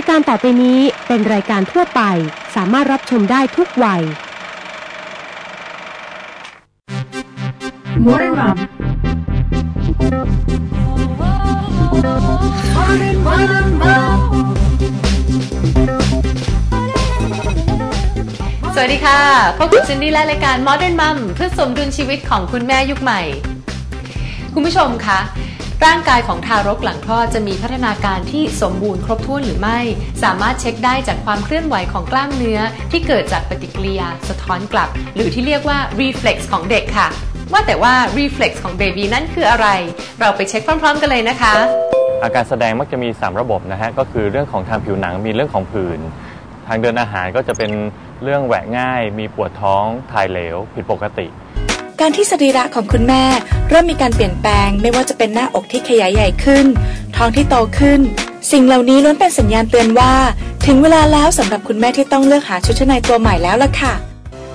ายการต่อไปนี้เป็นรายการทั่วไป สามารถรับชมได้ทุกวัย Modern Mom. Modern, modern mom. สวัสดีค่ะ พบกับซินดี้และรายการ Modern Mom เพื่อสมดุลชีวิตของคุณแม่ยุคใหม่ คุณผู้ชมคะ ร่างกายของทารกหลังคลอดจะมีพัฒนาการที่สมบูรณ์ครบถ้วนหรือไม่ สามารถเช็คได้จากความเคลื่อนไหวของกล้ามเนื้อ ที่เกิดจากปฏิกิริยาสะท้อนกลับ หรือที่เรียกว่า reflex ของเด็กค่ะ ว่าแต่ว่า reflex ของเบบีนั่นคืออะไร เราไปเช็คพร้อม ๆ กันเลยนะคะ อาการแสดงมักจะมี 3 ระบบนะฮะก็คือเรื่องของทางผิวหนังมีเรื่องของผื่นทางเดินอาหารก็จะเป็นเรื่องแหวะง่าย มีปวดท้องถ่ายเหลว ผิดปกติ การที่สรีระของคุณแม่ เริ่มมีการเปลี่ยนแปลง ไม่ว่าจะเป็นหน้าอกที่ขยายใหญ่ขึ้น ท้องที่โตขึ้น สิ่งเหล่านี้ล้วนเป็นสัญญาณเตือนว่า ถึงเวลาแล้วสำหรับคุณแม่ที่ต้องเลือกหาชุดชั้นในตัวใหม่แล้วล่ะค่ะ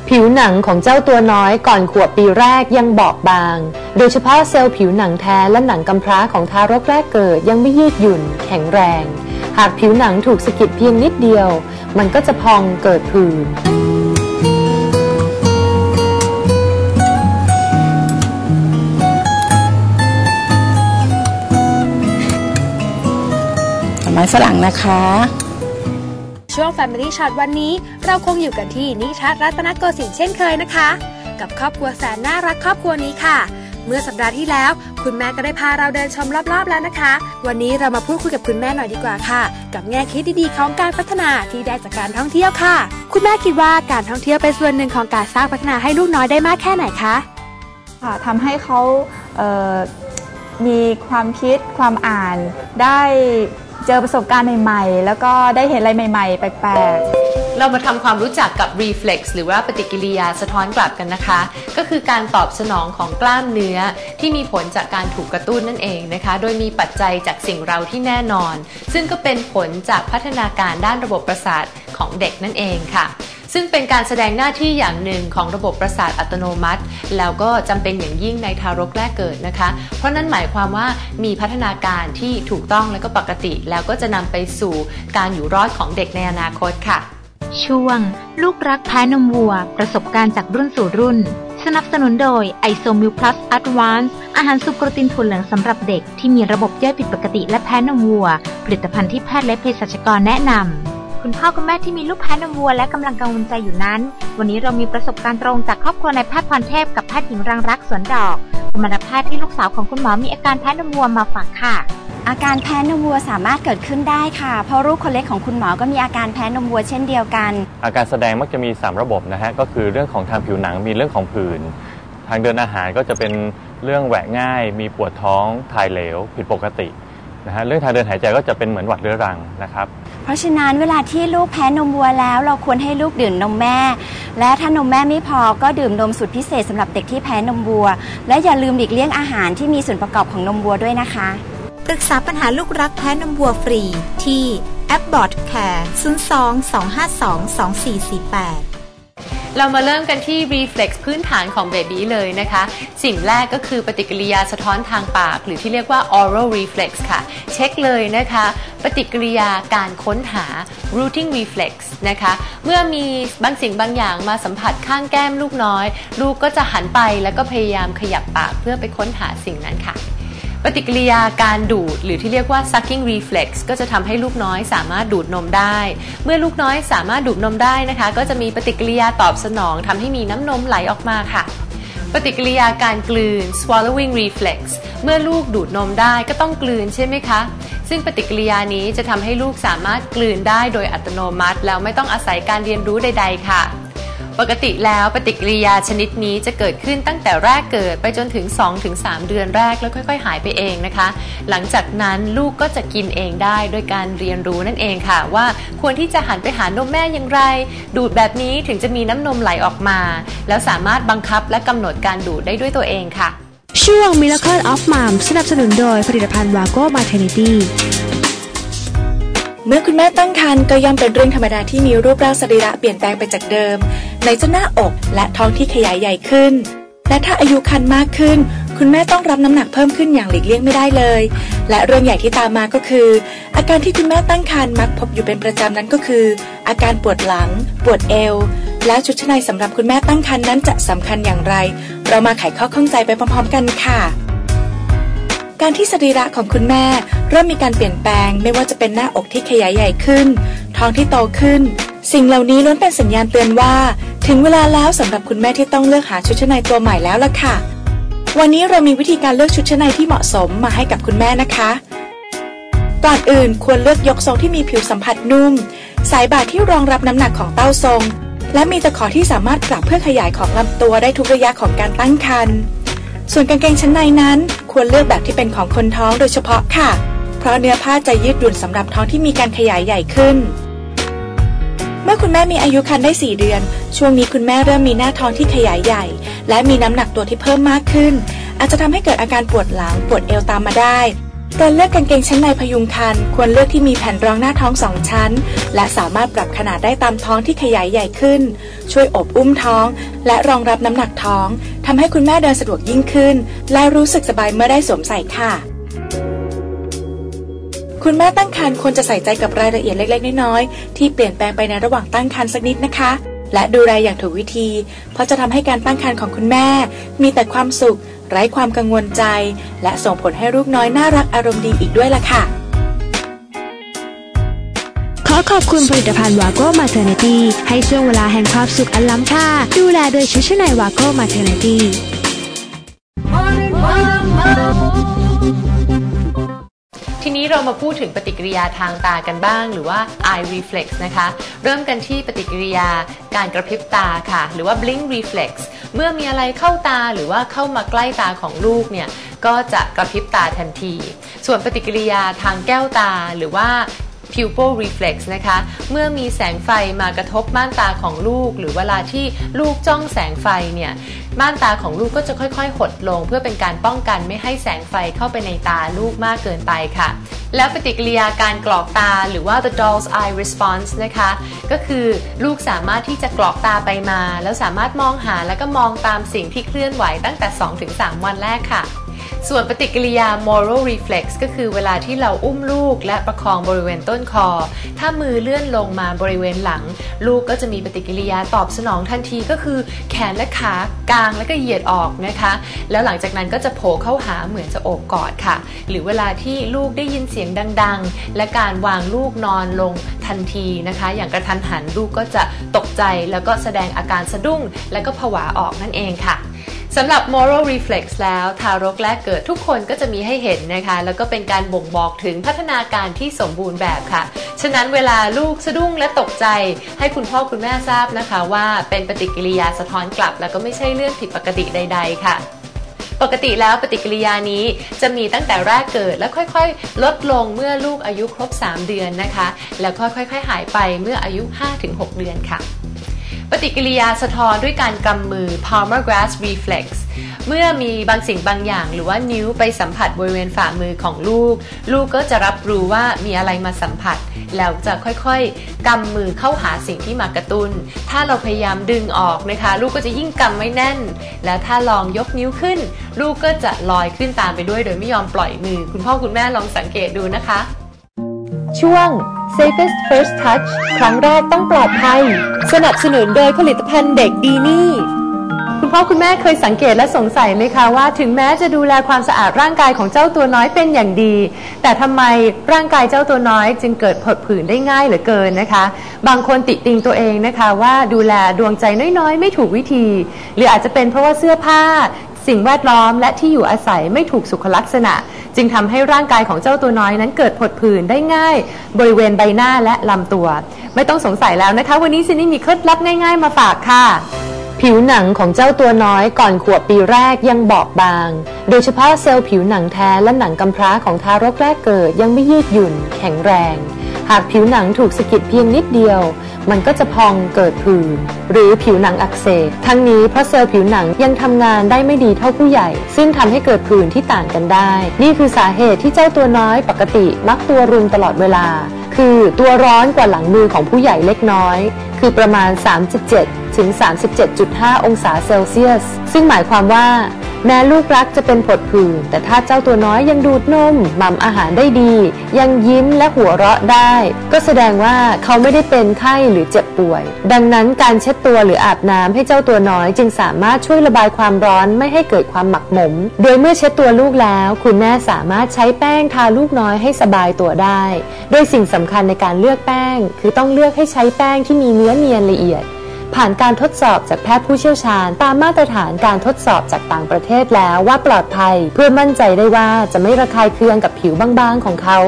ผิวหนังของเจ้าตัวน้อยก่อนขวบปีแรกยังบอบบาง โดยเฉพาะเซลล์ผิวหนังแท้และหนังกำพร้าของทารกแรกเกิดยังไม่ยืดหยุ่น แข็งแรง หากผิวหนังถูกสะกิดเพียงนิดเดียว มันก็จะพองเกิดผื่น ไม้ฝรั่งนะคะ ช่วง Family Shot วันนี้ เราคงอยู่กันที่นิทัศรัตนโกสินทร์เช่นเคยนะคะ กับครอบครัวแสนน่ารักครอบครัวนี้ค่ะเมื่อสัปดาห์ที่แล้ว คุณแม่ก็ได้พาเราเดินชมรอบๆแล้วนะคะ วันนี้เรามาพูดคุยกับคุณแม่หน่อยดีกว่าค่ะ กับแง่คิดดีๆของการพัฒนาที่ได้จากการท่องเที่ยวค่ะ คุณแม่คิดว่าการท่องเที่ยวเป็นส่วนหนึ่งของการสร้างพัฒนาให้ลูกน้อยได้มากแค่ไหนคะค่ะทำให้เขาเมีความคิดความอ่านได้ เจอประสบการณ์ใหม่ๆ แล้วก็ได้เห็นอะไรใหม่ ๆ แปลกๆ เรามาทำความรู้จักกับ reflex หรือว่าปฏิกิริยาสะท้อนกลับกันนะคะ ก็คือการตอบสนองของกล้ามเนื้อที่มีผลจากการถูกกระตุ้นนั่นเองนะคะ โดยมีปัจจัยจากสิ่งเราที่แน่นอน ซึ่งก็เป็นผลจากพัฒนาการด้านระบบประสาทของเด็กนั่นเองค่ะ ซึ่งเป็นการแสดงหน้าที่อย่างหนึ่งของระบบประสาทอัตโนมัติ แล้วก็จำเป็นอย่างยิ่งในทารกแรกเกิดนะคะ เพราะนั่นหมายความว่ามีพัฒนาการที่ถูกต้องและก็ปกติ แล้วก็จะนำไปสู่การอยู่รอดของเด็กในอนาคตค่ะ ช่วง ลูกรักแพ้นมวัว ประสบการณ์จากรุ่นสู่รุ่น สนับสนุนโดย i s o m i l Plus Advance อาหารสุกโปรตีนถั่วเหลืองสำหรับเด็กที่มีระบบย่อยผิดปกติและแพ้นมวัว ผลิตภัณฑ์ที่แพทย์และเภสัชกรแนะนำ คุณพ่อคุณแม่ที่มีลูกแพ้นมวัวและกำลังกังวลใจอยู่นั้น วันนี้เรามีประสบการณ์ตรงจากครอบครัวนายแพทย์พรเทพกับแพทย์หญิงรังรักสวนดอกกุมารแพทย์ที่ลูกสาวของคุณหมอมีอาการแพ้นมวัวมาฝากค่ะ อาการแพ้นมวัวสามารถเกิดขึ้นได้ค่ะ เพราะลูกคนเล็กของคุณหมอก็มีอาการแพ้นมวัวเช่นเดียวกัน อาการแสดงมักจะมี 3 ระบบนะฮะก็คือเรื่องของทางผิวหนังมีเรื่องของผื่นทางเดินอาหารก็จะเป็นเรื่องแหวะง่าย มีปวดท้องถ่ายเหลว ผิดปกตินะฮะเรื่องทางเดินหายใจก็จะเป็นเหมือนหวัดเรื้อรังนะครับ เพราะฉะนั้นเวลาที่ลูกแพ้นมวัวแล้ว เราควรให้ลูกดื่มนมแม่ และถ้านมแม่ไม่พอก็ดื่มนมสูตรพิเศษสำหรับเด็กที่แพ้นมวัว และอย่าลืมหลีกเลี่ยงอาหารที่มีส่วนประกอบของนมวัวด้วยนะคะ ปรึกษาปัญหาลูกรักแพ้นมวัวฟรีที่แอปบอ t แคร์02 252 2448 เรามาเริ่มกันที่ reflex พื้นฐานของเบบีเลยนะคะ สิ่งแรกก็คือปฏิกิริยาสะท้อนทางปาก หรือที่เรียกว่า oral reflex ค่ะ เช็คเลยนะคะ ปฏิกิริยาการค้นหา rooting reflex นะคะ เมื่อมีบางสิ่งบางอย่างมาสัมผัสข้างแก้มลูกน้อย ลูกก็จะหันไปแล้วก็พยายามขยับปากเพื่อไปค้นหาสิ่งนั้นค่ะ ปฏิกิริยาการดูดหรือที่เรียกว่า sucking reflex ก็จะทำให้ลูกน้อยสามารถดูดนมได้ เมื่อลูกน้อยสามารถดูดนมได้นะคะ ก็จะมีปฏิกิริยาตอบสนองทำให้มีน้ำนมไหลออกมาค่ะ ปฏิกิริยาการกลืน swallowing reflex เมื่อลูกดูดนมได้ก็ต้องกลืนใช่ไหมคะ ซึ่งปฏิกิริยานี้จะทำให้ลูกสามารถกลืนได้โดยอัตโนมัติ แล้วไม่ต้องอาศัยการเรียนรู้ใด ๆ ค่ะ ปกติแล้วปฏิกิริยาชนิดนี้จะเกิดขึ้นตั้งแต่แรกเกิดไปจนถึง 2-3 เดือนแรกแล้วค่อย ๆ หายไปเองนะคะ หลังจากนั้นลูกก็จะกินเองได้โดยการเรียนรู้นั่นเองค่ะ ว่าควรที่จะหันไปหานมแม่อย่างไร ดูดแบบนี้ถึงจะมีน้ำนมไหลออกมา แล้วสามารถบังคับและกำหนดการดูดได้ด้วยตัวเองค่ะ ช่วง Miracle of Mom สนับสนุนโดยผลิตภัณฑ์ Vago Maternity เเมื่อคุณแม่ตั้งครรภ์ก็ย่อมเป็นเรื่องธรรมดาที่มีรูปร่างสรีระเปลี่ยนแปลงไปจากเดิมในจะหน้าอกและท้องที่ขยายใหญ่ขึ้น และถ้าอายุครรภ์มากขึ้น คุณแม่ต้องรับน้ำหนักเพิ่มขึ้นอย่างหลีกเลี่ยงไม่ได้เลย และเรื่องใหญ่ที่ตามมาก็คือ อาการที่คุณแม่ตั้งครรภ์มักพบอยู่เป็นประจำนั้นก็คือ อาการปวดหลัง ปวดเอว แล้วชุดชั้นในสำหรับคุณแม่ตั้งครรภ์นั้นจะสำคัญอย่างไร เรามาไขข้อข้องใจไปพร้อม ๆ กันค่ะ การที่สรีระของคุณแม่ เริ่มมีการเปลี่ยนแปลง ไม่ว่าจะเป็นหน้าอกที่ขยายใหญ่ขึ้น ท้องที่โตขึ้น สิ่งเหล่านี้ล้วนเป็นสัญญาณเตือนว่า ถึงเวลาแล้วสำหรับคุณแม่ที่ต้องเลือกหาชุดชั้นในตัวใหม่แล้วล่ะค่ะ วันนี้เรามีวิธีการเลือกชุดชั้นในที่เหมาะสมมาให้กับคุณแม่นะคะก่อนอื่นควรเลือกยกทรงที่มีผิวสัมผัสนุ่ม สายบ่าที่รองรับน้ำหนักของเต้าทรง และมีตะขอที่สามารถปรับเพื่อขยายของลำตัวได้ทุกระยะของการตั้งครรภ์ ส่วนกางเกงชั้นในนั้น ควรเลือกแบบที่เป็นของคนท้องโดยเฉพาะค่ะ เพราะเนื้อผ้าจะยืดหยุ่นสำหรับท้องที่มีการขยายใหญ่ขึ้น เมื่อคุณแม่มีอายุครรภ์ได้ 4 เดือน ช่วงนี้คุณแม่เริ่มมีหน้าท้องที่ขยายใหญ่ และมีน้ำหนักตัวที่เพิ่มมากขึ้น อาจจะทำให้เกิดอาการปวดหลังปวดเอวตามมาได้ การเลือกกางเกงชั้นในพยุงครรภ์ควรเลือกที่มีแผ่นรองหน้าท้องสองชั้น และสามารถปรับขนาดได้ตามท้องที่ขยายใหญ่ขึ้น ช่วยอบอุ้มท้อง และรองรับน้ำหนักท้อง ทำให้คุณแม่เดินสะดวกยิ่งขึ้น และรู้สึกสบายเมื่อได้สวมใส่ค่ะ คุณแม่ตั้งครรภ์ควรจะใส่ใจกับรายละเอียดเล็กๆ น้อยๆที่เปลี่ยนแปลงไปในระหว่างตั้งครรภ์สักนิดนะคะและดูแลอย่างถูกวิธี เพราะจะทำให้การตั้งครรภ์ของคุณแม่ มีแต่ความสุข ไร้ความกังวลใจ และส่งผลให้ลูกน้อยน่ารักอารมณ์ดีอีกด้วยล่ะค่ะ ขอขอบคุณผลิตภัณฑ์วาโก้มาเทอร์เนตี้ให้ช่วงเวลาแห่งความสุขอันล้ำค่า ดูแลโดยชุดชั้นในวาโก้มาเทอร์เนตี้ นี้เรามาพูดถึงปฏิกิริยาทางตากันบ้าง หรือว่า eye reflex นะคะ เริ่มกันที่ปฏิกิริยาการกระพริบตาค่ะ หรือว่า blink reflex เมื่อมีอะไรเข้าตาหรือว่าเข้ามาใกล้ตาของลูกเนี่ยก็จะกระพริบตาทันที ส่วนปฏิกิริยาทางแก้วตาหรือว่า pupil reflex นะคะ เมื่อมีแสงไฟมากระทบม่านตาของลูก หรือเวลาที่ลูกจ้องแสงไฟเนี่ยม่านตาของลูกก็จะค่อยๆ หดลง เพื่อเป็นการป้องกันไม่ให้แสงไฟเข้าไปในตาลูกมากเกินไปค่ะ แล้วปฏิกิริยาการกรอกตาหรือว่า the doll's eye response นะคะ ก็คือลูกสามารถที่จะกรอกตาไปมา แล้วสามารถมองหาแล้วก็มองตามสิ่งที่เคลื่อนไหวตั้งแต่ 2-3 วันแรกค่ะ ส่วนปฏิกิริยา moral reflex ก็คือเวลาที่เราอุ้มลูกและประคองบริเวณต้นคอ ถ้ามือเลื่อนลงมาบริเวณหลัง ลูกก็จะมีปฏิกิริยาตอบสนองทันทีก็คือแขนและขากางและก็เหยียดออกนะคะ แล้วหลังจากนั้นก็จะโผล่เข้าหาเหมือนจะโอบกอดค่ะ หรือเวลาที่ลูกได้ยินเสียงดัง ๆ และการวางลูกนอนลงทันทีนะคะ อย่างกระทันหันลูกก็จะตกใจแล้วก็แสดงอาการสะดุ้ง และก็ผวาออกนั่นเองค่ะ สำหรับ moral reflex แล้วทารกแรกเกิดทุกคนก็จะมีให้เห็นนะคะ แล้วก็เป็นการบ่งบอกถึงพัฒนาการที่สมบูรณ์แบบค่ะ ฉะนั้นเวลาลูกสะดุ้งและตกใจ ให้คุณพ่อคุณแม่ทราบนะคะ ว่าเป็นปฏิกิริยาสะท้อนกลับ แล้วก็ไม่ใช่เรื่องผิดปกติใด ๆ ค่ะปกติแล้วปฏิกิริยานี้จะมีตั้งแต่แรกเกิดแล้วค่อยๆ ลดลงเมื่อลูกอายุครบ 3 เดือนนะคะ แล้วค่อยๆหายไปเมื่ออายุ 5-6 เดือนค่ะ ปฏิกิริยาสะท้อนด้วยการกำมือ palmar grass reflex เมื่อมีบางสิ่งบางอย่าง หรือว่านิ้วไปสัมผัสบริเวณฝ่ามือของลูก ลูกก็จะรับรู้ว่ามีอะไรมาสัมผัส แล้วจะค่อยๆกำมือเข้าหาสิ่งที่มากระตุน้น ถ้าเราพยายามดึงออกนะคะ ลูกก็จะยิ่งกำไม่แน่น แล้วถ้าลองยกนิ้วขึ้น ลูกก็จะลอยขึ้นตามไปด้วย โดยไม่ยอมปล่อยมือ คุณพ่อคุณแม่ลองสังเกตดูนะคะ ช่วง Safest First Touch ครั้งแรกต้องปลอดภัย สนับสนุนโดยผลิตภัณฑ์เด็กดีนี่ คุณพ่อคุณแม่เคยสังเกตและสงสัยไหมคะว่า ถึงแม้จะดูแลความสะอาดร่างกายของเจ้าตัวน้อยเป็นอย่างดี แต่ทำไมร่างกายเจ้าตัวน้อยจึงเกิดผดผื่นได้ง่ายเหลือเกินนะคะ บางคนติติงตัวเองนะคะว่าดูแลดวงใจน้อยๆ ไม่ถูกวิธี หรืออาจจะเป็นเพราะว่าเสื้อผ้า สิ่งแวดล้อมและที่อยู่อาศัยไม่ถูกสุขลักษณะ จึงทำให้ร่างกายของเจ้าตัวน้อยนั้นเกิดผดผื่นได้ง่าย บริเวณใบหน้าและลำตัว ไม่ต้องสงสัยแล้วนะคะ วันนี้ซินนี่มีเคล็ดลับง่ายๆมาฝากค่ะผิวหนังของเจ้าตัวน้อยก่อนขวบปีแรกยังบอบบาง โดยเฉพาะเซลล์ผิวหนังแท้และหนังกำพร้าของทารกแรกเกิดยังไม่ยืดหยุ่น แข็งแรง หากผิวหนังถูกสะกิดเพียงนิดเดียว มันก็จะพองเกิดผื่นหรือผิวหนังอักเสบทั้งนี้เพราะเซลล์ผิวหนังยังทำงานได้ไม่ดีเท่าผู้ใหญ่ ซึ่งทำให้เกิดผื่นที่ต่างกันได้ นี่คือสาเหตุที่เจ้าตัวน้อยปกติมักตัวรุนตลอดเวลา คือตัวร้อนกว่าหลังมือของผู้ใหญ่เล็กน้อย คือประมาณ 37 ถึง 37.5 องศาเซลเซียส ซึ่งหมายความว่า แม้ลูกรักจะเป็นผดผื่นแต่ถ้าเจ้าตัวน้อยยังดูดนมหม่ำอาหารได้ดี ยังยิ้มและหัวเราะได้ ก็แสดงว่าเขาไม่ได้เป็นไข้หรือเจ็บป่วย ดังนั้นการเช็ดตัวหรืออาบน้ำให้เจ้าตัวน้อยจึงสามารถช่วยระบายความร้อนไม่ให้เกิดความหมักหมม โดยเมื่อเช็ดตัวลูกแล้ว คุณแม่สามารถใช้แป้งทาลูกน้อยให้สบายตัวได้ โดยสิ่งสำคัญในการเลือกแป้ง คือต้องเลือกให้ใช้แป้งที่มีเนื้อเนียนละเอียด ผ่านการทดสอบจากแพทย์ผู้เชี่ยวชาญ ตามมาตรฐานการทดสอบจากต่างประเทศแล้วว่าปลอดภัย เพื่อมั่นใจได้ว่าจะไม่ระคายเคืองกับผิวบางๆของเขา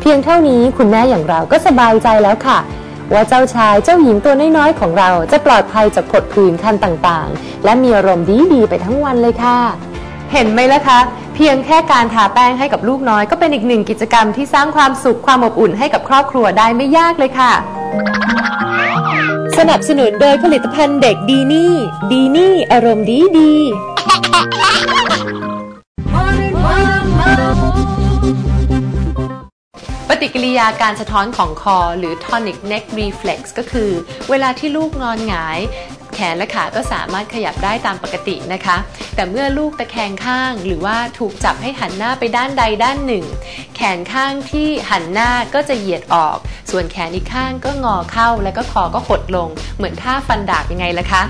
เพียงเท่านี้คุณแม่อย่างเราก็สบายใจแล้วค่ะ ว่าเจ้าชายเจ้าหญิงตัวน้อยๆของเราจะปลอดภัยจากผดผื่นคันต่างๆ และมีอารมณ์ดีๆไปทั้งวันเลยค่ะ เห็นไหมล่ะคะเพียงแค่การทาแป้งให้กับลูกน้อย ก็เป็นอีกหนึ่งกิจกรรมที่สร้างความสุขความอบอุ่นให้กับครอบครัวได้ไม่ยากเลยค่ะ สนับสนุนโดยผลิตภัณฑ์เด็กดีนี่ ดีนี่ อารมณ์ดีดีปฏิกิริยาการสะท้อนของคอหรือ tonic neck reflex ก็คือ เวลาที่ลูกนอนหงาย แขนและขาก็สามารถขยับได้ตามปกตินะคะ แต่เมื่อลูกตะแคงข้างหรือว่าถูกจับให้หันหน้าไปด้านใดด้านหนึ่ง แขนข้างที่หันหน้าก็จะเหยียดออก ส่วนแขนอีกข้างก็งอเข้าและก็คอก็หดลง เหมือนท่าฟันดาบยังไงล่ะคะ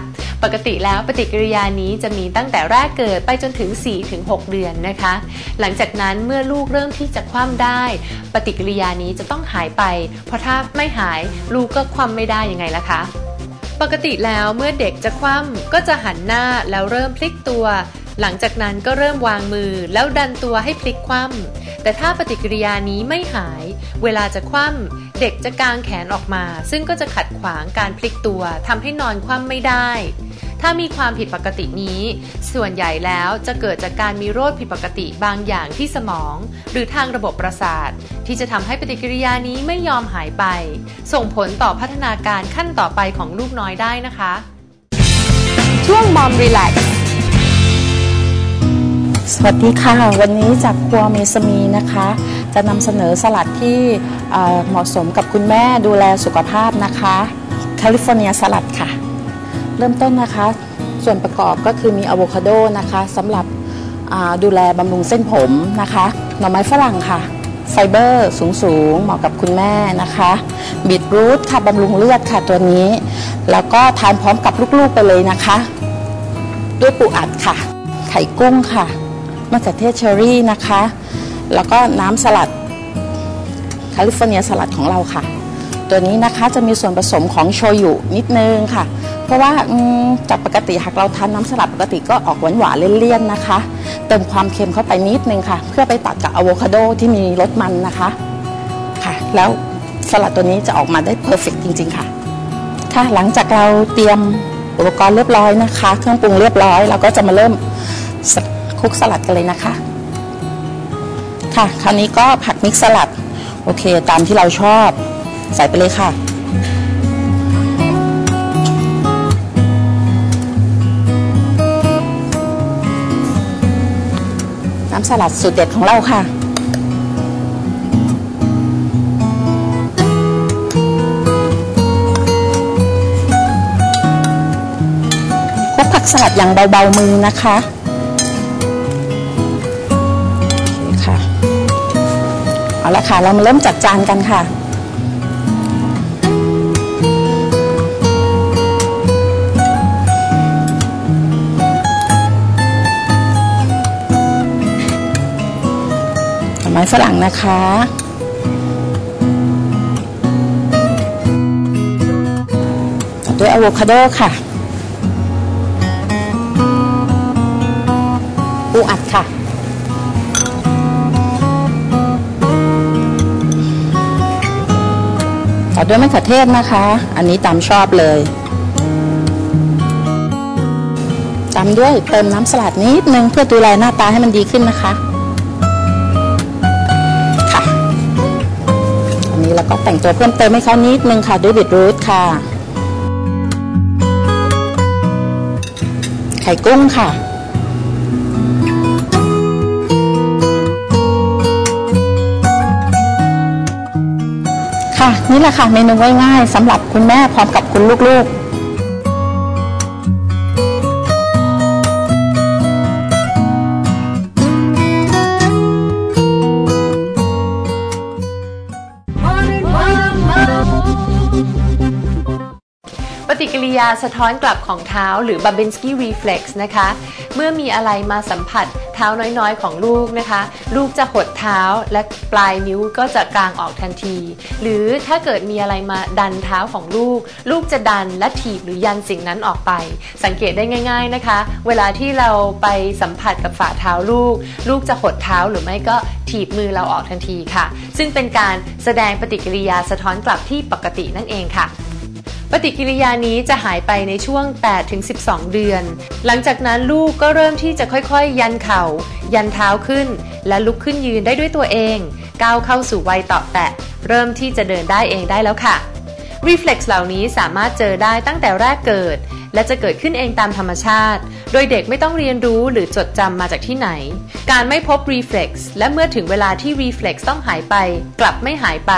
ปกติแล้วปฏิกิริยานี้จะมีตั้งแต่แรกเกิดไปจนถึง 4-6 เดือนนะคะ หลังจากนั้นเมื่อลูกเริ่มที่จะคว่ำได้ ปฏิกิริยานี้จะต้องหายไป เพราะถ้าไม่หายลูกก็คว่ำไม่ได้ยังไงล่ะคะ ปกติแล้วเมื่อเด็กจะคว่ำก็จะหันหน้าแล้วเริ่มพลิกตัว หลังจากนั้นก็เริ่มวางมือแล้วดันตัวให้พลิกคว่ำแต่ถ้าปฏิกิริยานี้ไม่หาย เวลาจะคว่ำเด็กจะกางแขนออกมา ซึ่งก็จะขัดขวางการพลิกตัวทำให้นอนคว่ำไม่ได้ ถ้ามีความผิดปกตินี้ ส่วนใหญ่แล้วจะเกิดจากการมีโรคผิดปกติบางอย่างที่สมอง หรือทางระบบประสาท ที่จะทำให้ปฏิกิริยานี้ไม่ยอมหายไป ส่งผลต่อพัฒนาการขั้นต่อไปของลูกน้อยได้นะคะ ช่วงมอมรีแลกสวัสดีค่ะ วันนี้จากครัวเมสมีนะคะ จะนำเสนอสลัดที่เอ่อเหมาะสมกับคุณแม่ดูแลสุขภาพนะคะ แคลิฟอร์เนียสลัดค่ะ เริ่มต้นนะคะ ส่วนประกอบก็คือมีอะโวคาโดนะคะสำหรับดูแลบำรุงเส้นผมนะคะ หน่อไม้ฝรั่งค่ะ ไฟเบอร์สูงๆเหมาะกับคุณแม่นะคะบีทรูทค่ะบำรุงเลือดค่ะตัวนี้ แล้วก็ทานพร้อมกับลูกๆไปเลยนะคะ ด้วยปูอัดค่ะ ไข่กุ้งค่ะมะเขือเทศเชอรี่นะคะ แล้วก็น้ำสลัดแคลิฟอร์เนียสลัดของเราค่ะ ตัวนี้นะคะจะมีส่วนผสมของโชยุนิดนึงค่ะ เพราะว่าจากปกติหากเราทานน้ำสลัดปกติก็ออกหวานหวานๆเลี่ยนๆนะคะ เติมความเค็มเข้าไปนิดนึงค่ะ เพื่อไปตัดกับอะโวคาโดที่มีรสมันนะคะค่ะ แล้วสลัดตัวนี้จะออกมาได้เพอร์เฟกจริง ๆค่ะ ค่ะหลังจากเราเตรียมอุปกรณ์เรียบร้อยนะคะ เครื่องปรุงเรียบร้อยเราก็จะมาเริ่มคลุกสลัดกันเลยนะคะ ค่ะ คราวนี้ก็ผักมิกสลัด โอเค ตามที่เราชอบ ใส่ไปเลยค่ะ น้ำสลัดสูตรเด็ดของเราค่ะ คลุกผักสลัดอย่างเบาๆมือนะคะโอเคค่ะ เอาละค่ะ เรามาเริ่มจัดจานกันค่ะ ไม้ฝรั่งนะคะต่อด้วยอะโวคาโดค่ะปูอัดค่ะต่อด้วยมะเขือเทศนะคะ อันนี้ตามชอบเลยตามด้วยเติมน้ำสลัดนิดนึงเพื่อดูแลหน้าตาให้มันดีขึ้นนะคะค่ะ ก็แต่งตัวเพิ่มเติมให้เขานิดนึงค่ะด้วยบิดรูทค่ะ ไข่กุ้งค่ะค่ะนี่แหละค่ะเมนูง่ายๆสำหรับคุณแม่พร้อมกับคุณลูกๆ กิริยาสะท้อนกลับของเท้าหรือ Babinski reflex นะคะ เมื่อมีอะไรมาสัมผัสเท้าน้อยๆ ของลูกนะคะ ลูกจะหดเท้าและปลายนิ้วก็จะกลางออกทันที หรือถ้าเกิดมีอะไรมาดันเท้าของลูก ลูกจะดันและถีบหรือยันสิ่งนั้นออกไป สังเกตได้ง่าย ๆนะคะ เวลาที่เราไปสัมผัสกับฝ่าเท้าลูก ลูกจะหดเท้าหรือไม่ก็ถีบมือเราออกทันทีค่ะ ซึ่งเป็นการแสดงปฏิกิริยาสะท้อนกลับที่ปกตินั่นเองค่ะ ปฏิกิริยานี้จะหายไปในช่วง 8-12 เดือน หลังจากนั้นลูกก็เริ่มที่จะค่อยๆยันเข่า ยันเท้าขึ้น และลุกขึ้นยืนได้ด้วยตัวเอง ก้าวเข้าสู่วัยต่อแตะ เริ่มที่จะเดินได้เองได้แล้วค่ะ Reflex เหล่านี้สามารถเจอได้ตั้งแต่แรกเกิด และจะเกิดขึ้นเองตามธรรมชาติ โดยเด็กไม่ต้องเรียนรู้หรือจดจำมาจากที่ไหน การไม่พบ Reflex และเมื่อถึงเวลาที่ Reflex ต้องหายไป กลับไม่หายไป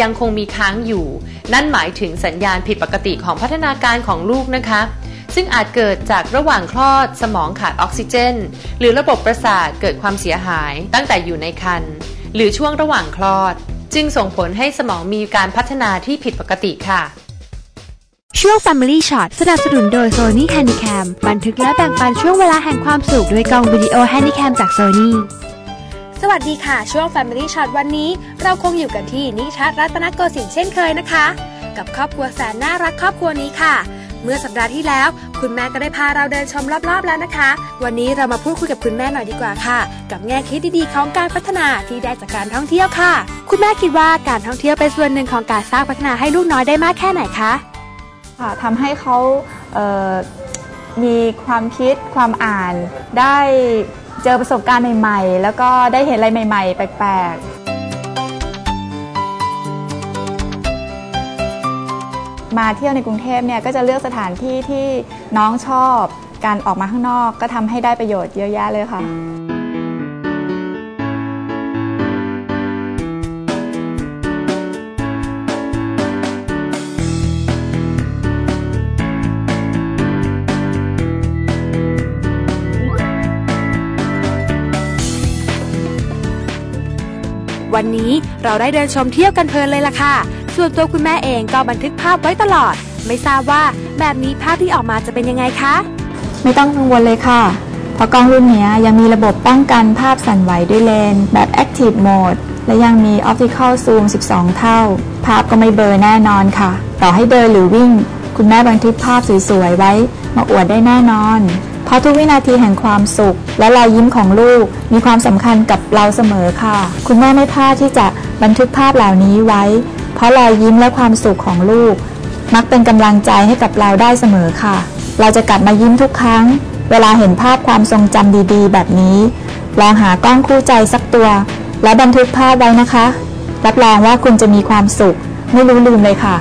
ยังคงมีค้างอยู่ นั่นหมายถึงสัญญาณผิดปกติของพัฒนาการของลูกนะคะซึ่งอาจเกิดจากระหว่างคลอด สมองขาดออกซิเจน หรือระบบประสาทเกิดความเสียหายตั้งแต่อยู่ในครรภ์หรือช่วงระหว่างคลอด จึงส่งผลให้สมองมีการพัฒนาที่ผิดปกติค่ะ ช่วง Family Shot สนับสนุนโดย Sony Handycam บันทึกและแบ่งปันช่วงเวลาแห่งความสุขด้วยกล้องวิดีโอ Handycam จาก Sony สวัสดีค่ะ ช่วง Family Shot วันนี้ เราคงอยู่กันที่นิทัศน์รัตนโกสินทร์เช่นเคยนะคะ กับครอบครัวแสนน่ารักครอบครัวนี้ค่ะ เมื่อสัปดาห์ที่แล้ว คุณแม่ก็ได้พาเราเดินชมรอบๆแล้วนะคะ วันนี้เรามาพูดคุยกับคุณแม่หน่อยดีกว่าค่ะ กับแง่คิดดีๆของการพัฒนาที่ได้จากการท่องเที่ยวค่ะ คุณแม่คิดว่าการท่องเที่ยวเป็นส่วนหนึ่งของการสร้างพัฒนาให้ลูกน้อยได้มากแค่ไหนคะค่ะทำให้เขาเมีความคิดความอ่านได้เจอประสบการณ์ใหม่ๆ แล้วก็ได้เห็นอะไรใหม่ ๆ แปลกๆ มาเที่ยวในกรุงเทพเนี่ยก็จะเลือกสถานที่ที่น้องชอบการออกมาข้างนอกก็ทำให้ได้ประโยชน์เยอะแยะเลยค่ะ วันนี้เราได้เดินชมเที่ยวกันเพลินเลยล่ะค่ะ ส่วนตัวคุณแม่เองก็บันทึกภาพไว้ตลอด ไม่ทราบว่าแบบนี้ภาพที่ออกมาจะเป็นยังไงคะ ไม่ต้องกังวลเลยค่ะ เพราะกล้องรุ่นนี้ยังมีระบบป้องกันภาพสั่นไหวด้วยเลนส์แบบ Active Mode และยังมี Optical Zoom 12 เท่า ภาพก็ไม่เบลอแน่นอนค่ะ ต่อให้เดินหรือวิ่ง คุณแม่บันทึกภาพสวยๆไว้ มาอวดได้แน่นอน เพราะทุกวินาทีแห่งความสุข และรอยยิ้มของลูก มีความสำคัญกับเราเสมอค่ะ คุณแม่ไม่พลาดที่จะบันทึกภาพเหล่านี้ไว้ เพราะรอยยิ้มและความสุขของลูก มักเป็นกำลังใจให้กับเราได้เสมอค่ะ เราจะกลับมายิ้มทุกครั้ง เวลาเห็นภาพความทรงจำดีๆ แบบนี้ลองหากล้องคู่ใจสักตัว แล้วบันทึกภาพไว้นะคะ รับรองว่าคุณจะมีความสุข ไม่รู้ลืมเลยค่ะ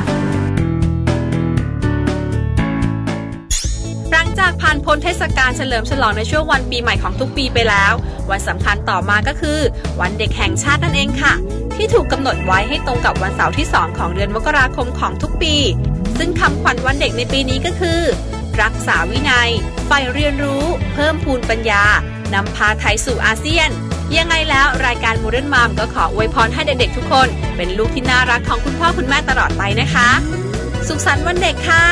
หลังจากผ่านพ้นเทศกาลเฉลิมฉลองในช่วงวันปีใหม่ของทุกปีไปแล้ว วันสำคัญต่อมาก็คือ วันเด็กแห่งชาตินั่นเองค่ะ ที่ถูกกำหนดไว้ให้ตรงกับวันเสาร์ที่ 2 ของเดือนมกราคมของทุกปี ซึ่งคำขวัญวันเด็กในปีนี้ก็คือ รักษาวินัยใฝ่เรียนรู้ เพิ่มพูนปัญญานำพาไทยสู่อาเซียน ยังไงแล้วรายการมูเรนมามก็ขออวยพรให้เด็กๆทุกคน เป็นลูกที่น่ารักของคุณพ่อคุณแม่ตลอดไปนะคะ สุขสันต์วันเด็กค่ะ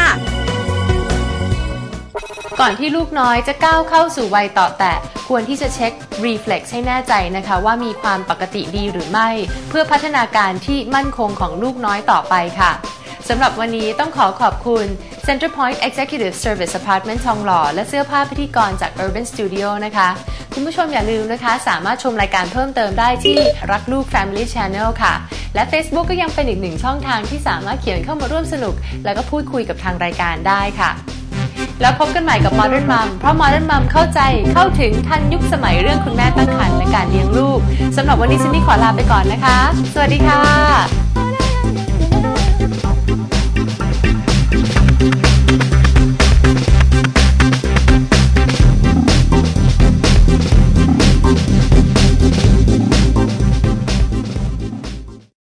ก่อนที่ลูกน้อยจะก้าวเข้าสู่วัยต่อแตะ ควรที่จะเช็ค reflex ให้แน่ใจนะคะ ว่ามีความปกติดีหรือไม่ เพื่อพัฒนาการที่มั่นคงของลูกน้อยต่อไปค่ะสำหรับวันนี้ต้องขอขอบคุณ Center Point Executive Service Apartment ทองหล่อ และเสื้อผ้าพิธีกรจาก Urban Studio นะคะ คุณผู้ชมอย่าลืมนะคะ สามารถชมรายการเพิ่มเติมได้ที่รักลูก Family Channel ค่ะ และ Facebook ก็ยังเป็นอีกหนึ่งช่องทางที่สามารถเขียนเข้ามาร่วมสนุก แล้วก็พูดคุยกับทางรายการได้ค่ะ แล้วพบกันใหม่กับ Modern Mom เพราะ Modern Mom เข้าใจเข้าถึงทันยุคสมัยเรื่องคุณแม่ตั้งครรภ์และการเลี้ยงลูกสำหรับวันนี้ซินนี่ขอลาไปก่อนนะคะ สวัสดีค่ะ